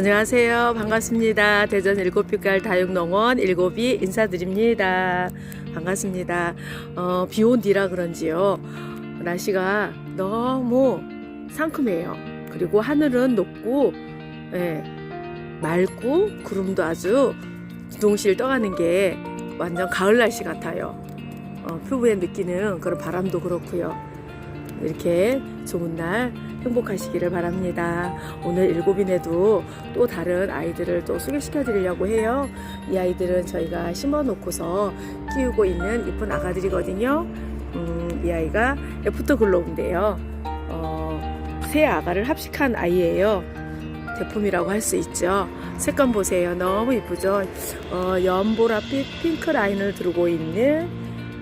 안녕하세요. 반갑습니다. 대전 일곱 빛깔 다육농원 일곱이 인사드립니다. 반갑습니다. 어, 비 온 뒤라 그런지요. 날씨가 너무 상큼해요. 그리고 하늘은 높고, 예, 맑고, 구름도 아주 두동실 떠가는 게 완전 가을 날씨 같아요. 어, 표부에 느끼는 그런 바람도 그렇고요. 이렇게 좋은 날 행복하시기를 바랍니다. 오늘 일곱인에도 또 다른 아이들을 또 소개시켜 드리려고 해요. 이 아이들은 저희가 심어 놓고서 키우고 있는 이쁜 아가들이거든요. 음, 이 아이가 애프터 글로우인데요. 어, 새 아가를 합식한 아이예요. 제품이라고 할 수 있죠. 색감 보세요. 너무 이쁘죠? 어, 연보라빛 핑크 라인을 두르고 있는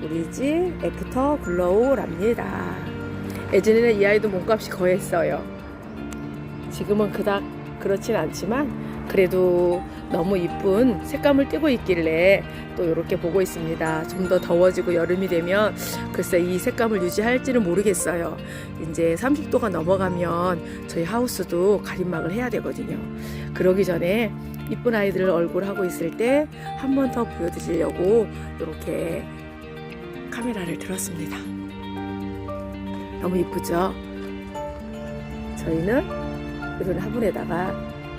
우리 집 애프터 글로우랍니다. 예전에는 이 아이도 몸값이 거했어요. 지금은 그닥 그렇진 않지만 그래도 너무 이쁜 색감을 띠고 있길래 또 이렇게 보고 있습니다. 좀 더 더워지고 여름이 되면 글쎄 이 색감을 유지할지는 모르겠어요. 이제 30도가 넘어가면 저희 하우스도 가림막을 해야 되거든요. 그러기 전에 이쁜 아이들 얼굴 하고 있을 때 한 번 더 보여드리려고 이렇게 카메라를 들었습니다. 너무 이쁘죠? 저희는 이런 화분에다가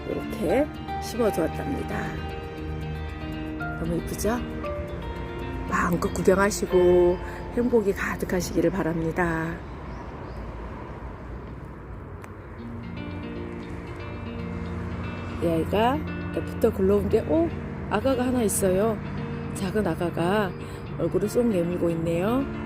이렇게 심어 두었답니다. 너무 이쁘죠? 마음껏 구경하시고 행복이 가득하시기를 바랍니다. 이 아이가 애프터 글로우인데, 오! 아가가 하나 있어요. 작은 아가가 얼굴을 쏙 내밀고 있네요.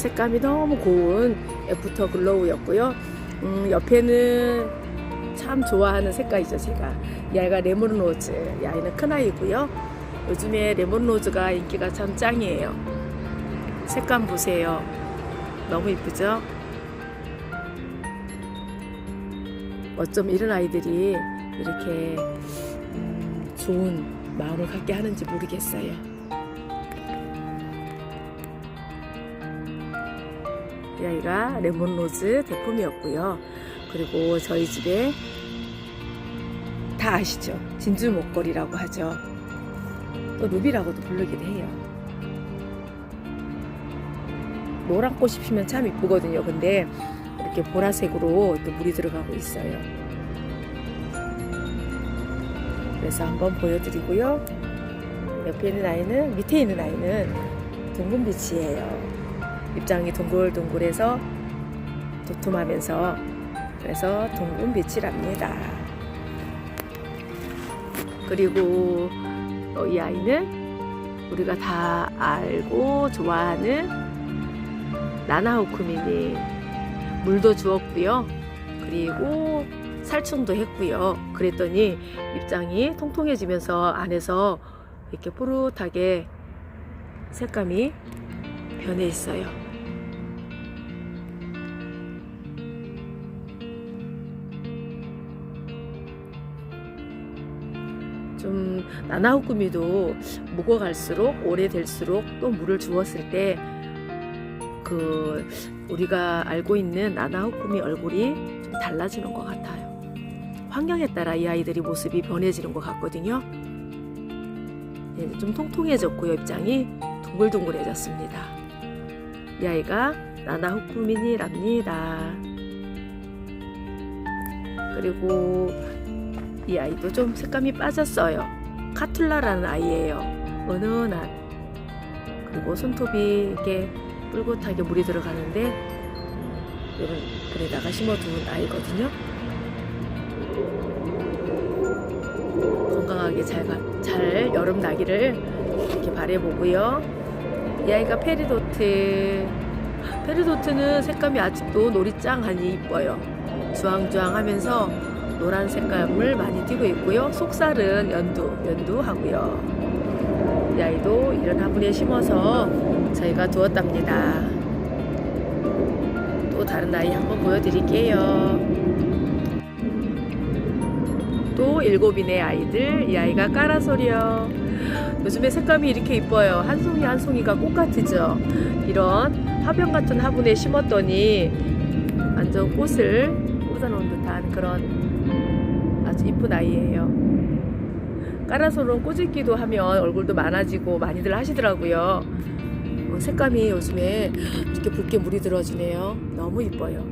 색감이 너무 고운 애프터 글로우였고요. 음, 옆에는 참 좋아하는 색깔이죠, 제가. 이 아이가 레몬 로즈. 이 아이는 큰 아이고요. 요즘에 레몬 로즈가 인기가 참 짱이에요. 색감 보세요. 너무 이쁘죠? 어쩜 이런 아이들이 이렇게 음, 좋은 마음을 갖게 하는지 모르겠어요. 이 아이가 레몬로즈 제품이었고요. 그리고 저희 집에 다 아시죠? 진주 목걸이라고 하죠. 또 루비라고도 부르기도 해요. 노란 꽃이 피면 참 이쁘거든요. 근데 이렇게 보라색으로 또 물이 들어가고 있어요. 그래서 한번 보여드리고요. 옆에 있는 아이는 밑에 있는 아이는 둥근 빛이에요. 입장이 동글동글해서 도톰하면서 그래서 둥근빛이랍니다. 그리고 어, 이 아이는 우리가 다 알고 좋아하는 나나호쿠미니 물도 주었고요. 그리고 살충도 했고요. 그랬더니 입장이 통통해지면서 안에서 이렇게 뽀릇하게 색감이 변해 있어요. 나나호꾸미도 묵어갈수록 오래될수록 또 물을 주었을 때 그 우리가 알고 있는 나나호꾸미 얼굴이 좀 달라지는 것 같아요. 환경에 따라 이 아이들이 모습이 변해지는 것 같거든요. 네, 좀 통통해졌고요. 입장이 동글동글해졌습니다. 이 아이가 나나호쿠미니랍니다. 그리고 이 아이도 좀 색감이 빠졌어요. 카툴라라는 아이예요. 은은한. 그리고 손톱이 이렇게 뿔긋하게 물이 들어가는데 이런 그에다가 심어둔 아이거든요. 건강하게 잘, 가- 잘 여름 나기를 이렇게 바래보고요. 이 아이가 페리도트. 페리도트는 색감이 아직도 놀이짱하니 이뻐요. 주황주황하면서 노란 색감을 많이 띠고 있고요. 속살은 연두, 연두하고요. 이 아이도 이런 화분에 심어서 저희가 두었답니다. 또 다른 아이 한번 보여드릴게요. 또 일곱인의 아이들, 이 아이가 까라소리요. 요즘에 색감이 이렇게 이뻐요. 한 송이 한 송이가 꽃 같으죠. 이런 화병 같은 화분에 심었더니 완전 꽃을 꽂아놓은 듯한 그런 이쁜 아이예요. 까라솔은 꼬집기도 하면 얼굴도 많아지고 많이들 하시더라고요. 어, 색감이 요즘에 이렇게 붉게 물이 들어지네요. 너무 이뻐요.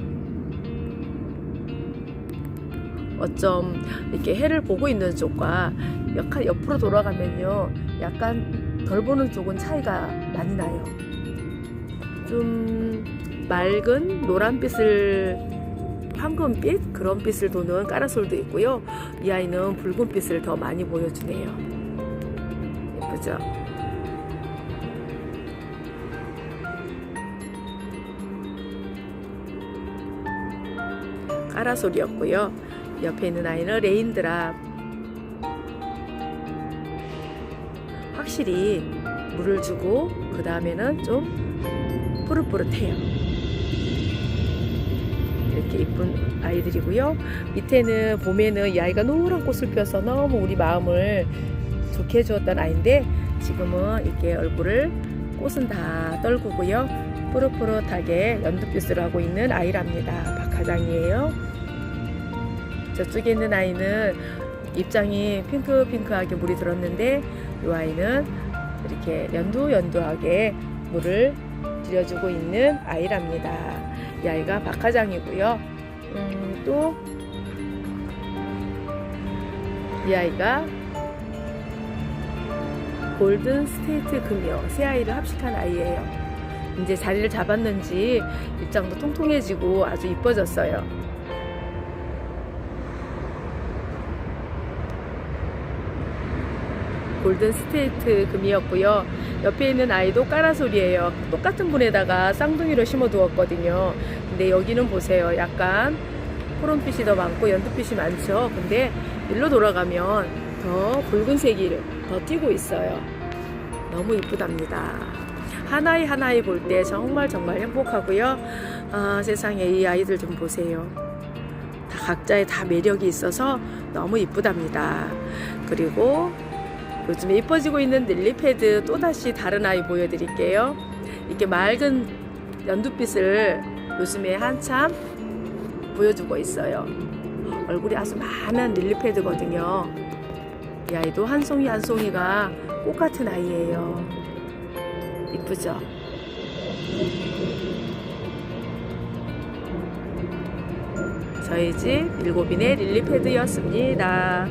어쩜 이렇게 해를 보고 있는 쪽과 약간 옆으로 돌아가면요. 약간 덜 보는 쪽은 차이가 많이 나요. 좀 맑은 노란빛을 황금빛 그런 빛을 도는 까라솔도 있고요. 이 아이는 붉은빛을 더 많이 보여주네요. 예쁘죠? 까라솔이었고요. 옆에 있는 아이는 레인드랍. 확실히 물을 주고 그 다음에는 좀 푸릇푸릇해요. 이렇게 이쁜 아이들이고요. 밑에는 봄에는 이 아이가 노란 꽃을 펴서 너무 우리 마음을 좋게 해주었던 아이인데 지금은 이렇게 얼굴을 꽃은 다 떨구고요. 푸릇푸릇하게 연두빛으로 하고 있는 아이랍니다. 박하장이에요. 저쪽에 있는 아이는 입장이 핑크핑크하게 물이 들었는데 이 아이는 이렇게 연두연두하게 물을 들여주고 있는 아이랍니다. 이 아이가 박하장이고요. 음, 또 이 아이가 골든 스테이트 금이요. 새 아이를 합식한 아이예요. 이제 자리를 잡았는지 입장도 통통해지고 아주 이뻐졌어요. 골든 스테이트 금이었고요. 옆에 있는 아이도 까라솔이에요. 똑같은 분에다가 쌍둥이로 심어 두었거든요. 근데 여기는 보세요. 약간 푸른빛이 더 많고 연두빛이 많죠. 근데 일로 돌아가면 더 붉은색이 더 띄고 있어요. 너무 이쁘답니다. 하나이 하나이 볼 때 정말 정말 행복하고요. 아, 세상에 이 아이들 좀 보세요. 다 각자의 다 매력이 있어서 너무 이쁘답니다. 그리고 요즘에 이뻐지고 있는 릴리패드 또다시 다른 아이 보여드릴게요. 이렇게 맑은 연두빛을 요즘에 한참 보여주고 있어요. 얼굴이 아주 많은 릴리패드거든요. 이 아이도 한 송이 한 송이가 꽃 같은 아이예요. 이쁘죠? 저희 집 일곱인의 릴리패드였습니다.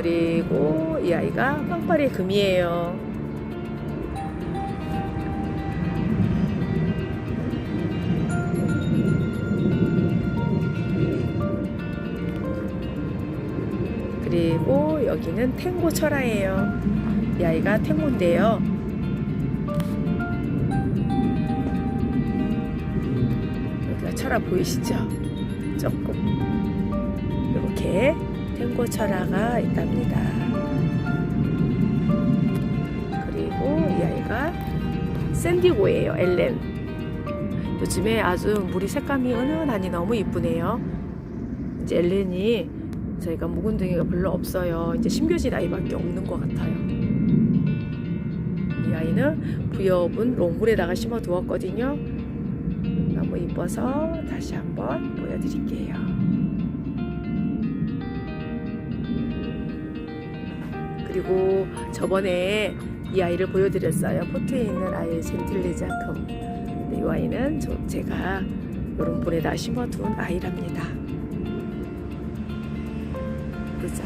그리고 이 아이가 빵빠리 금이에요. 그리고 여기는 탱고 철화예요. 이 아이가 탱고인데요. 여기가 철화 보이시죠? 조금 이렇게 탱고 철화가 있답니다. 그리고 이 아이가 샌디고예요. 엘렌. 요즘에 아주 물이 색감이 은은하니 너무 이쁘네요. 이제 엘렌이 저희가 묵은둥이가 별로 없어요. 이제 심겨진 아이밖에 없는 것 같아요. 이 아이는 부여분 롱물에다가 심어 두었거든요. 너무 이뻐서 다시 한번 보여드릴게요. 그리고 저번에 이 아이를 보여드렸어요. 포트에 있는 아이 젠틀리자금. 네, 이 아이는 저, 제가 이런 분에다 심어둔 아이랍니다. 그죠?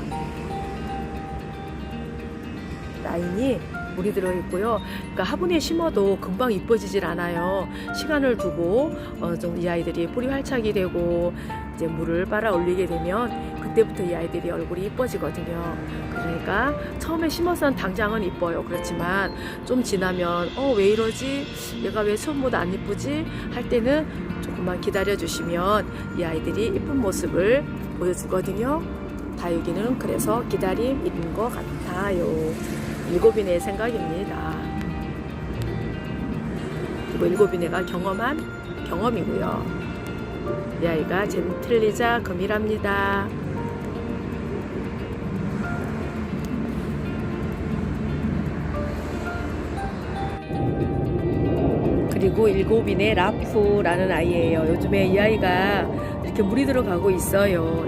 라인이 물이 들어있고요. 그러니까 화분에 심어도 금방 이뻐지질 않아요. 시간을 두고 어, 좀 이 아이들이 뿌리 활착이 되고 이제 물을 빨아 올리게 되면 그때부터 이 아이들이 얼굴이 이뻐지거든요. 그러니까 처음에 심어선 당장은 이뻐요. 그렇지만 좀 지나면 어 왜 이러지? 얘가 왜 처음보다 안 이쁘지? 할 때는 조금만 기다려 주시면 이 아이들이 이쁜 모습을 보여주거든요. 다육이는 그래서 기다림인 것 같아요. 일곱이네 생각입니다. 그리고 일곱이네가 경험한 경험이고요. 이 아이가 젠틀리자 금이랍니다. 그리고 일곱인의 라프라는 아이예요. 요즘에 이 아이가 이렇게 물이 들어가고 있어요.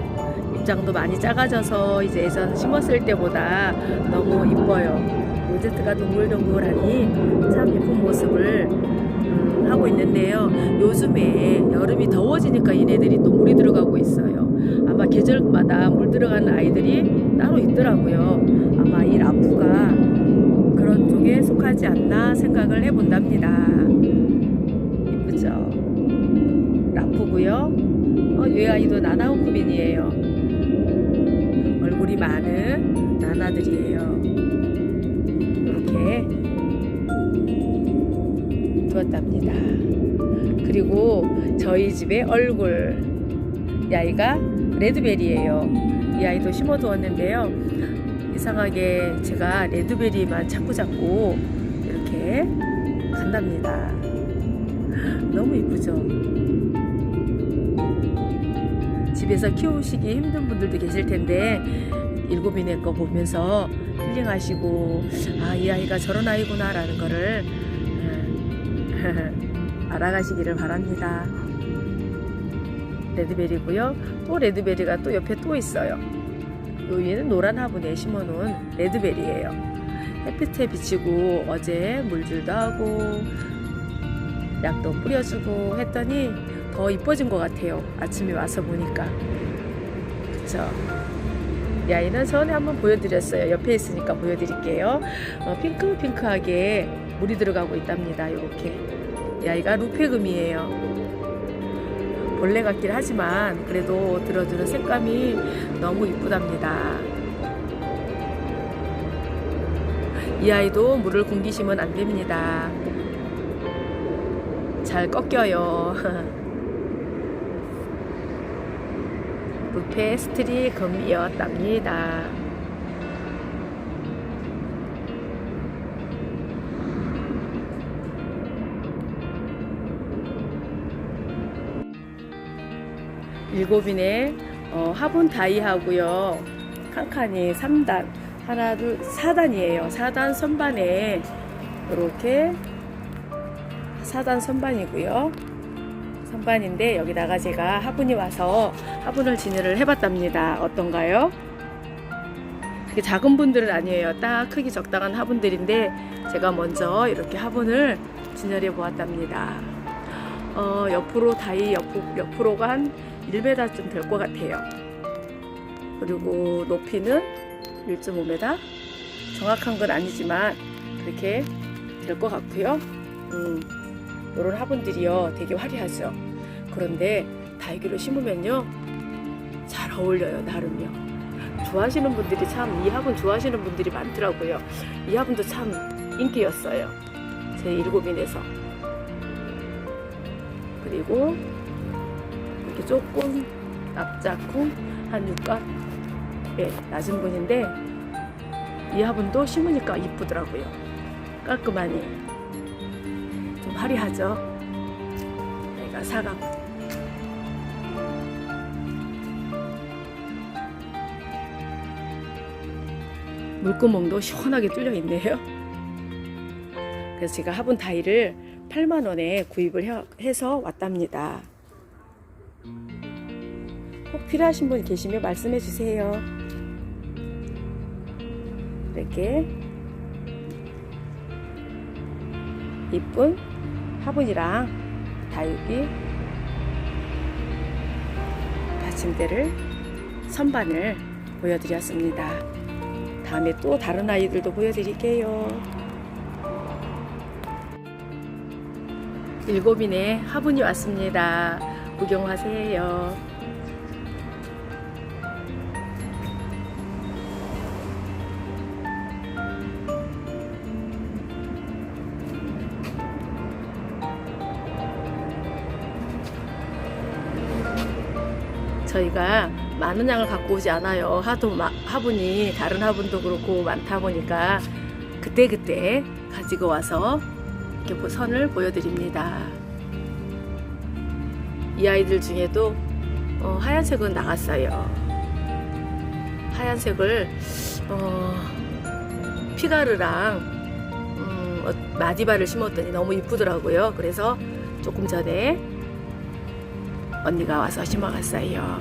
입장도 많이 작아져서 이제 예전 심었을 때보다 너무 이뻐요. 로제트가 동글동글하니 참 예쁜 모습을 음, 하고 있는데요. 요즘에 여름이 더워지니까 얘네들이 또 물이 들어가고 있어요. 아마 계절마다 물 들어가는 아이들이 따로 있더라고요. 아마 이 라프가 그런 쪽에 속하지 않나 생각을 해본답니다. 이쁘죠? 라프고요. 어, 이 아이도 나나호쿠빈이에요. 얼굴이 많은 나나들이에요. 이렇게 두었답니다. 그리고 저희 집의 얼굴 이 아이가 레드베리예요. 이 아이도 심어두었는데요. 이상하게 제가 레드베리만 자꾸 잡고 이렇게 간답니다. 너무 이쁘죠? 집에서 키우시기 힘든 분들도 계실 텐데 일곱이네 거 보면서 힐링하시고 아 이 아이가 저런 아이구나라는 거를 음, 알아가시기를 바랍니다. 레드베리고요. 또 레드베리가 또 옆에 또 있어요. 요 위에는 노란 화분에 심어놓은 레드베리예요. 햇빛에 비치고 어제 물줄도 하고 약도 뿌려주고 했더니 더 이뻐진 것 같아요. 아침에 와서 보니까. 그쵸? 이 아이는 전에 한번 보여드렸어요. 옆에 있으니까 보여드릴게요. 어, 핑크핑크하게 물이 들어가고 있답니다. 이렇게. 이 아이가 루페금이에요. 벌레 같긴 하지만 그래도 들어주는 색감이 너무 이쁘답니다. 이 아이도 물을 굶기시면 안 됩니다. 잘 꺾여요. 루페 스트리 금이었답니다. 일곱인의 어, 화분 다이하고요. 칸칸이 3단, 하나, 둘, 4단이에요. 4단 선반에 이렇게 4단 선반이고요. 선반인데 여기다가 제가 화분이 와서 화분을 진열을 해봤답니다. 어떤가요? 작은 분들은 아니에요. 딱 크기 적당한 화분들인데 제가 먼저 이렇게 화분을 진열해 보았답니다. 어, 옆으로 다이 옆, 옆으로가 한 1m쯤 될 것 같아요. 그리고 높이는 1.5m. 정확한 건 아니지만 그렇게 될 것 같고요. 음, 이런 화분들이요 되게 화려하죠. 그런데 다육이로 심으면요 잘 어울려요 나름요. 좋아하시는 분들이 참 이 화분 좋아하시는 분들이 많더라고요. 이 화분도 참 인기였어요. 제 일곱인에서. 그리고 이렇게 조금 납작고 한 육각 예, 낮은 분인데 이 화분도 심으니까 이쁘더라고요. 깔끔하니 좀 화려하죠. 얘가 사각. 물구멍도 시원하게 뚫려 있네요. 그래서 제가 화분 다이를 8만 원에 구입을 해- 해서 왔답니다. 꼭 필요하신 분 계시면 말씀해 주세요. 이렇게 이쁜 화분이랑 다육이 받침대를 선반을 보여드렸습니다. 다음에 또 다른 아이들도 보여드릴게요. 일곱인의 화분이 왔습니다. 구경하세요. 저희가 많은 양을 갖고 오지 않아요. 하도 마- 화분이 다른 화분도 그렇고 많다 보니까 그때그때 가지고 와서 이렇게 보- 선을 보여드립니다. 이 아이들 중에도 어, 하얀색은 나갔어요. 하얀색을 어, 피가르랑 음, 어, 마디바를 심었더니 너무 이쁘더라고요. 그래서 조금 전에 언니가 와서 심어갔어요.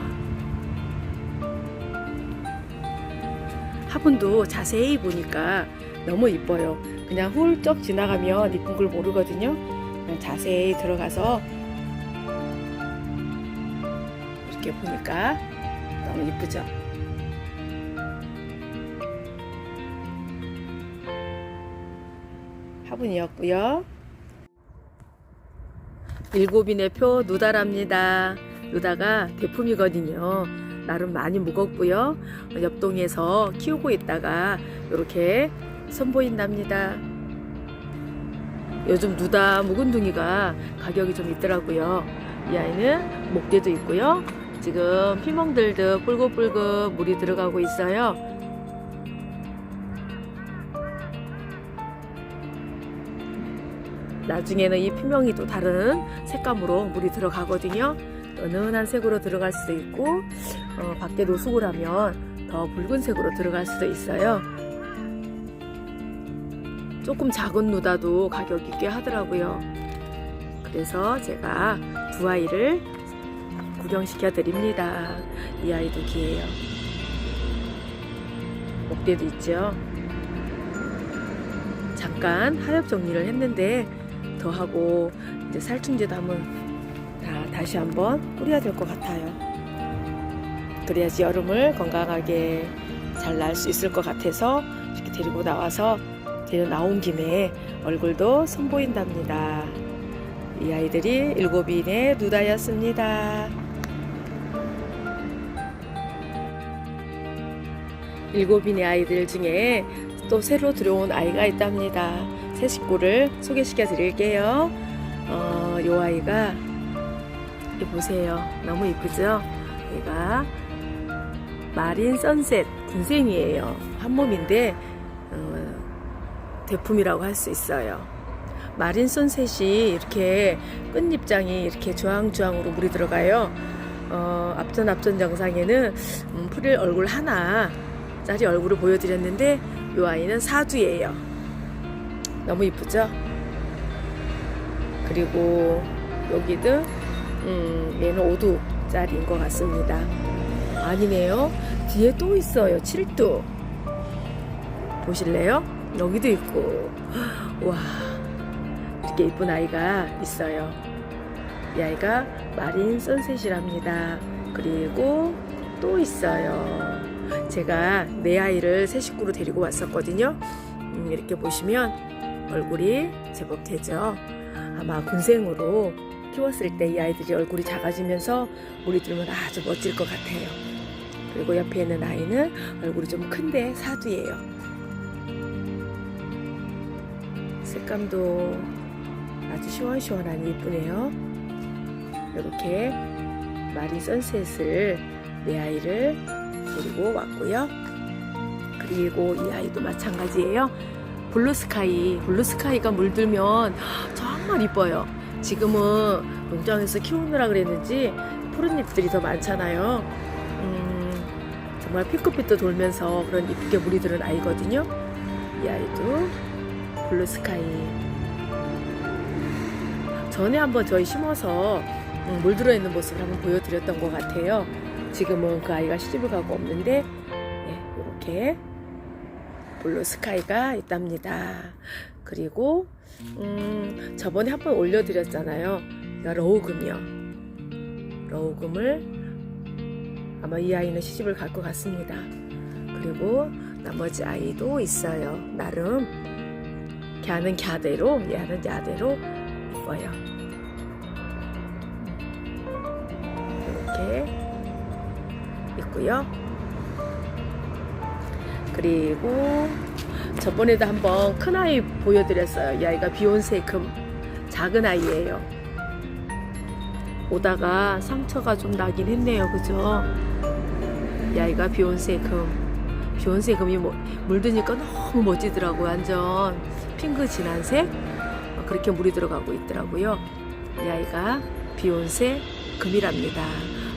화분도 자세히 보니까 너무 이뻐요. 그냥 훌쩍 지나가면 이쁜 걸 모르거든요. 그냥 자세히 들어가서 이렇게 보니까 너무 이쁘죠? 화분이었고요. 일곱인의 표 누다랍니다. 누다가 대품이거든요. 나름 많이 무겁고요. 옆동에서 키우고 있다가 이렇게 선보인답니다. 요즘 누다 묵은둥이가 가격이 좀 있더라고요. 이 아이는 목대도 있고요. 지금 피멍들도 뿔긋뿔긋 물이 들어가고 있어요. 나중에는 이 피멍이 또 다른 색감으로 물이 들어가거든요. 은은한 색으로 들어갈 수도 있고 어, 밖에 노숙을 하면 더 붉은색으로 들어갈 수도 있어요. 조금 작은 누다도 가격이 꽤 하더라고요. 그래서 제가 두 아이를 구경시켜 드립니다. 이 아이도 기예요. 목대도 있죠. 잠깐 하엽 정리를 했는데 더 하고 이제 살충제 담은 다 다시 한번 뿌려야 될 것 같아요. 그래야지 여름을 건강하게 잘 날 수 있을 것 같아서 이렇게 데리고 나와서 데려 나온 김에 얼굴도 선보인답니다. 이 아이들이 일곱인의 누다였습니다. 일곱인의 아이들 중에 또 새로 들어온 아이가 있답니다. 새 식구를 소개시켜 드릴게요. 어, 요 아이가 이 보세요. 너무 이쁘죠? 얘가 마린 선셋 군생이에요. 한 몸인데 어, 대품이라고 할 수 있어요. 마린 선셋이 이렇게 끝잎장이 이렇게 주황주황으로 물이 들어가요. 어, 앞전 앞전 영상에는 음, 풀일 얼굴 하나 짜리 얼굴을 보여드렸는데 이 아이는 사두예요. 너무 이쁘죠? 그리고 여기도 음, 얘는 5두짜리인 것 같습니다. 아니네요. 뒤에 또 있어요. 7두. 보실래요? 여기도 있고. 와, 이렇게 이쁜 아이가 있어요. 이 아이가 마린 선셋이랍니다. 그리고 또 있어요. 제가 내 아이를 새 식구로 데리고 왔었거든요. 음, 이렇게 보시면 얼굴이 제법 되죠. 아마 군생으로 키웠을 때 이 아이들이 얼굴이 작아지면서 물이 들면 아주 멋질 것 같아요. 그리고 옆에 있는 아이는 얼굴이 좀 큰데 사두예요. 색감도 아주 시원시원하니 이쁘네요. 이렇게 마리 선셋을 내 아이를 데리고 왔고요. 그리고 이 아이도 마찬가지예요. 블루스카이, 블루스카이가 물들면 정말 이뻐요. 지금은 농장에서 키우느라 그랬는지 푸른 잎들이 더 많잖아요. 음, 정말 피크빛도 돌면서 그런 이쁘게 물이 드는 아이거든요. 이 아이도 블루스카이. 전에 한번 저희 심어서 음, 물 들어있는 모습을 한번 보여드렸던 것 같아요. 지금은 그 아이가 시집을 가고 없는데 네, 이렇게 블루 스카이가 있답니다. 그리고 음, 저번에 한 번 올려드렸잖아요. 이거 러우금이요. 러우금을 아마 이 아이는 시집을 갈 것 같습니다. 그리고 나머지 아이도 있어요. 나름 걔는 갸대로 얘는 야대로 이뻐요. 이렇게 있고요. 그리고 저번에도 한번 큰 아이 보여드렸어요. 이 아이가 비욘세 금 작은 아이예요. 오다가 상처가 좀 나긴 했네요. 그죠? 이 아이가 비욘세 금. 비욘세 금이 뭐, 물드니까 너무 멋지더라고요. 완전 핑크 진한색. 어, 그렇게 물이 들어가고 있더라고요. 이 아이가 비욘세 금이랍니다.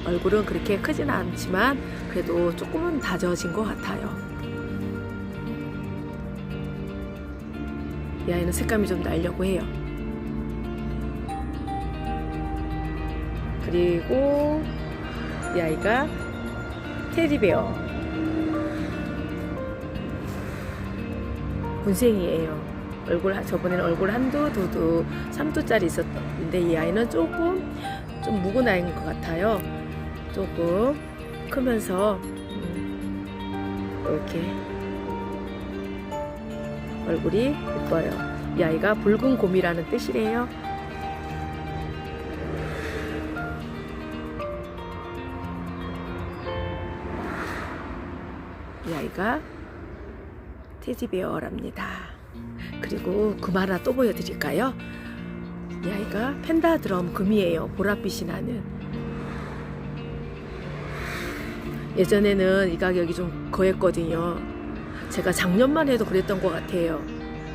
얼굴은 그렇게 크진 않지만 그래도 조금은 다져진 것 같아요. 이 아이는 색감이 좀 나려고 해요. 그리고 이 아이가 테디베어 군생이에요. 얼굴 저번에는 얼굴 한두 두두 삼두짜리 있었는데 이 아이는 조금 좀 묵은 아이인 것 같아요. 조금 크면서 음, 이렇게 얼굴이 예뻐요. 이 아이가 붉은 곰이라는 뜻이래요. 이 아이가 테디베어랍니다. 그리고 금 하나 또 보여드릴까요? 이 아이가 펜다 드럼 금이에요. 보랏빛이 나는. 예전에는 이 가격이 좀 거했거든요. 제가 작년만 해도 그랬던 것 같아요.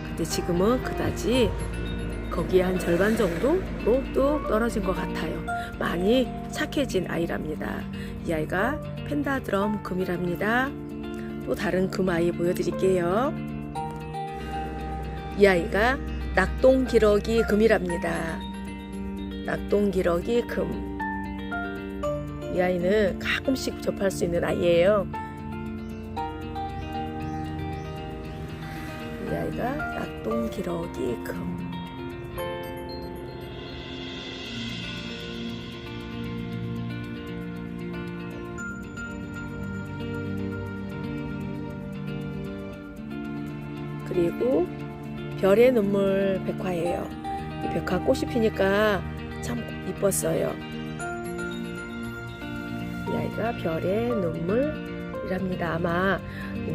근데 지금은 그다지 거기에 한 절반 정도로 뚝 떨어진 것 같아요. 많이 착해진 아이랍니다. 이 아이가 펜다드럼 금이랍니다. 또 다른 금 아이 보여드릴게요. 이 아이가 낙동기러기 금이랍니다. 낙동기러기 금. 이 아이는 가끔씩 접할 수 있는 아이예요. 아이가 낙동 기러기 금. 그리고 별의 눈물 백화예요. 이 백화 꽃이 피니까 참 이뻤어요. 이 아이가 별의 눈물이랍니다. 아마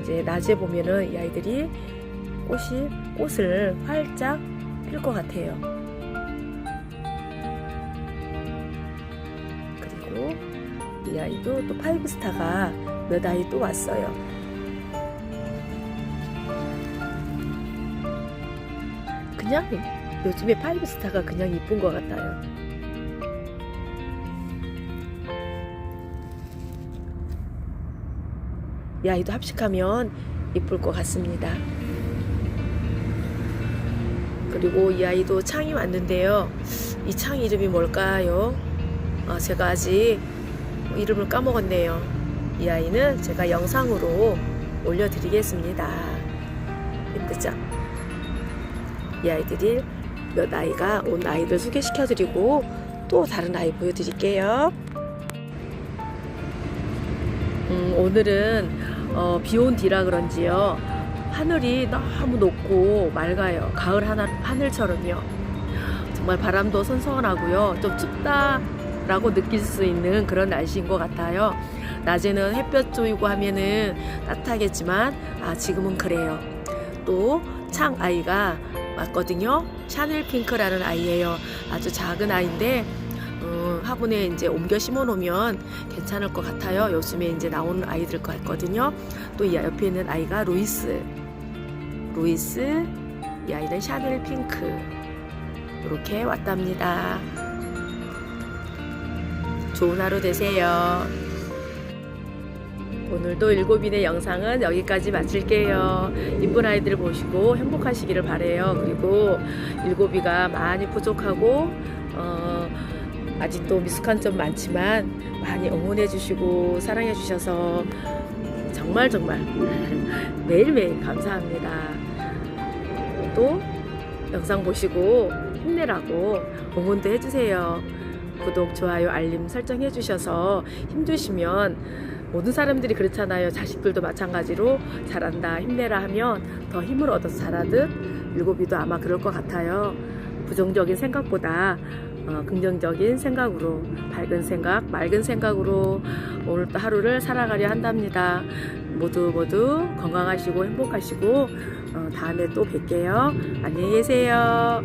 이제 낮에 보면은 이 아이들이 꽃이 꽃을 활짝 필 것 같아요. 그리고 이 아이도 또 파이브스타가 몇 아이 또 왔어요. 그냥 요즘에 파이브스타가 그냥 이쁜 것 같아요. 이 아이도 합식하면 이쁠 것 같습니다. 그리고 이 아이도 창이 왔는데요. 이 창 이름이 뭘까요? 아, 제가 아직 이름을 까먹었네요. 이 아이는 제가 영상으로 올려드리겠습니다. 예쁘죠? 이 아이들이 몇 아이가 온 아이를 소개시켜드리고 또 다른 아이 보여드릴게요. 음, 오늘은 어, 비온 뒤라 그런지요. 하늘이 너무 높고 맑아요. 가을 하나, 하늘처럼요. 정말 바람도 선선하고요. 좀 춥다라고 느낄 수 있는 그런 날씨인 것 같아요. 낮에는 햇볕 조이고 하면은 따뜻하겠지만, 아, 지금은 그래요. 또, 창 아이가 왔거든요. 샤넬 핑크라는 아이예요. 아주 작은 아이인데, 어, 화분에 이제 옮겨 심어 놓으면 괜찮을 것 같아요. 요즘에 이제 나오는 아이들 것 같거든요. 또 이 옆에 있는 아이가 루이스. 루이스, 이 아이는 샤넬 핑크. 이렇게 왔답니다. 좋은 하루 되세요. 오늘도 일곱인의 영상은 여기까지 마칠게요. 이쁜 아이들 보시고 행복하시기를 바래요. 그리고 일곱이가 많이 부족하고 어, 아직도 미숙한 점 많지만 많이 응원해 주시고 사랑해 주셔서 정말 정말 매일매일 감사합니다. 또 영상 보시고 힘내라고 응원도 해주세요. 구독, 좋아요, 알림 설정 해 주셔서 힘주시면 모든 사람들이 그렇잖아요. 자식들도 마찬가지로 잘한다, 힘내라 하면 더 힘을 얻어서 잘하듯 일곱이도 아마 그럴 것 같아요. 부정적인 생각보다 어, 긍정적인 생각으로 밝은 생각, 맑은 생각으로 오늘 또 하루를 살아가려 한답니다. 모두 모두 건강하시고 행복하시고 어, 다음에 또 뵐게요. 안녕히 계세요.